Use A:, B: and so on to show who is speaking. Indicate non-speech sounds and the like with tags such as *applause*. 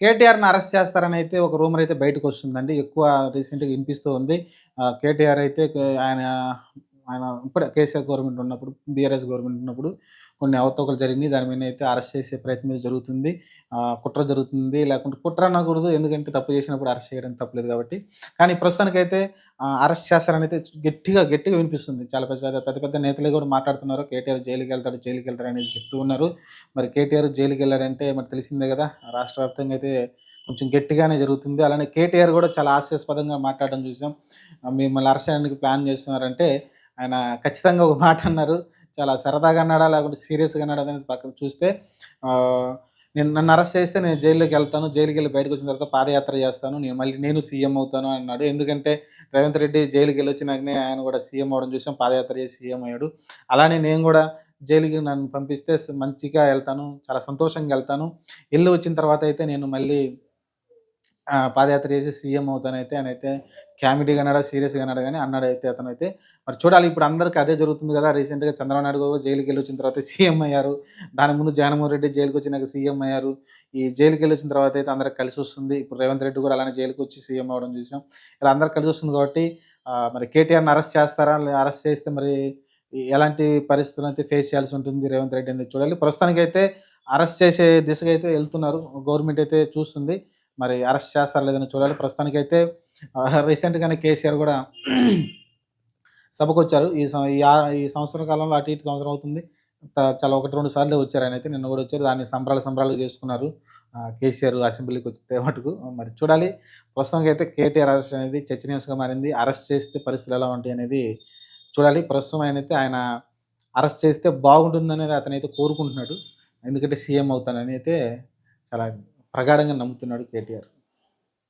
A: కేటీఆర్ని అరెస్ట్ చేస్తారని అయితే ఒక రూమర్ అయితే బయటకు వస్తుందండి. ఎక్కువ రీసెంట్గా వినిపిస్తూ ఉంది. కేటీఆర్ అయితే ఆయన ఆయన ఇప్పుడే కేసీఆర్ గవర్నమెంట్ ఉన్నప్పుడు బీఆర్ఎస్ గవర్నమెంట్ ఉన్నప్పుడు కొన్ని అవతవకలు జరిగినాయి. దాని మీద అయితే అరెస్ట్ చేసే ప్రయత్నం జరుగుతుంది. కుట్ర జరుగుతుంది. లేకుంటే కుట్ర అనకూడదు. ఎందుకంటే తప్పు చేసినప్పుడు అరెస్ట్ చేయడం తప్పలేదు కాబట్టి. కానీ ప్రస్తుతానికైతే అరెస్ట్ చేస్తారని అయితే గట్టిగా గట్టిగా వినిపిస్తుంది. చాలా పెద్ద పెద్ద పెద్ద నేతలు కూడా మాట్లాడుతున్నారు. కేటీఆర్ జైలుకి వెళ్తాడు జైలుకి వెళ్తాడు అనేది చెప్తూ ఉన్నారు. మరి కేటీఆర్ జైలుకి వెళ్ళాడంటే మరి తెలిసిందే కదా. రాష్ట్ర వ్యాప్తంగా అయితే కొంచెం గట్టిగానే జరుగుతుంది. అలానే కేటీఆర్ కూడా చాలా హాస్యాస్పదంగా మాట్లాడడం చూసాం. మిమ్మల్ని అరెస్ట్ చేయడానికి ప్లాన్ చేస్తున్నారంటే ఆయన ఖచ్చితంగా ఒక మాట అన్నారు. చాలా సరదాగా అన్నాడా లేకుంటే సీరియస్గా అన్నాడా అనేది పక్కన చూస్తే నేను నన్ను అరెస్ట్ చేస్తే నేను జైల్లోకి వెళ్తాను జైలుకి వెళ్ళి బయటకు వచ్చిన తర్వాత పాదయాత్ర చేస్తాను నేను మళ్ళీ నేను సీఎం అవుతాను అన్నాడు. ఎందుకంటే రేవంత్ రెడ్డి జైలుకి వెళ్ళి వచ్చినాకనే ఆయన కూడా సీఎం అవడం చూసాం పాదయాత్ర చేసి సీఎం అయ్యాడు. అలానే నేను కూడా జైలుకి నన్ను పంపిస్తే మంచిగా వెళ్తాను చాలా సంతోషంగా వెళ్తాను. వెళ్ళి వచ్చిన తర్వాత అయితే నేను మళ్ళీ పాదయాత్ర చేసి సీఎం అవుతానైతే ఆయన అయితే కామెడీగా అన్నాడా సీరియస్గా అన్నాడు కానీ అన్నాడు అయితే అతను అయితే మరి చూడాలి ఇప్పుడు అందరికీ అదే జరుగుతుంది కదా. రీసెంట్గా చంద్రబాబు నాయుడు గారు జైలుకి వెళ్ళి వచ్చిన తర్వాత సీఎం అయ్యారు. దాని ముందు జగన్మోహన్ రెడ్డి జైలుకి వచ్చినాక సీఎం అయ్యారు. ఈ జైలుకి వెళ్ళి వచ్చిన తర్వాత అయితే అందరికి కలిసి వస్తుంది. ఇప్పుడు రేవంత్ రెడ్డి కూడా అలానే జైలుకి వచ్చి సీఎం అవ్వడం చూసాం. ఇలా అందరికి కలిసి వస్తుంది కాబట్టి మరి కేటీఆర్ని అరెస్ట్ చేస్తారా? అరెస్ట్ చేస్తే మరి ఎలాంటి పరిస్థితులు అయితే ఫేస్ చేయాల్సి ఉంటుంది రేవంత్ రెడ్డి అనేది చూడాలి. ప్రస్తుతానికి అయితే అరెస్ట్ చేసే దిశగా అయితే వెళ్తున్నారు. గవర్నమెంట్ అయితే చూస్తుంది. మరి అరెస్ట్ చేస్తారు లేదని చూడాలి. ప్రస్తుతానికి అయితే రీసెంట్గానే కేసీఆర్ కూడా *clears throat* సభకు వచ్చారు ఈ ఈ సంవత్సరం కాలంలో అటు ఇటు సంవత్సరం అవుతుంది. చాలా ఒకటి రెండు సార్లు వచ్చారు ఆయన అయితే. నిన్న కూడా వచ్చారు. దాన్ని సంబరాలు సంబరాలు చేసుకున్నారు. కేసీఆర్ అసెంబ్లీకి వచ్చితే మటుకు. మరి చూడాలి. ప్రస్తుతానికి అయితే కేటీఆర్ అరెస్ట్ అనేది చర్చనీయంగా మారింది. అరెస్ట్ చేస్తే పరిస్థితులు ఎలా ఉంటాయి అనేది చూడాలి. ప్రస్తుతం ఆయన అయితే ఆయన అరెస్ట్ చేస్తే బాగుంటుంది అనేది అతను అయితే కోరుకుంటున్నాడు. ఎందుకంటే సీఎం అవుతానని అయితే చాలా ప్రగాఢంగా నమ్ముతున్నాడు కేటీఆర్.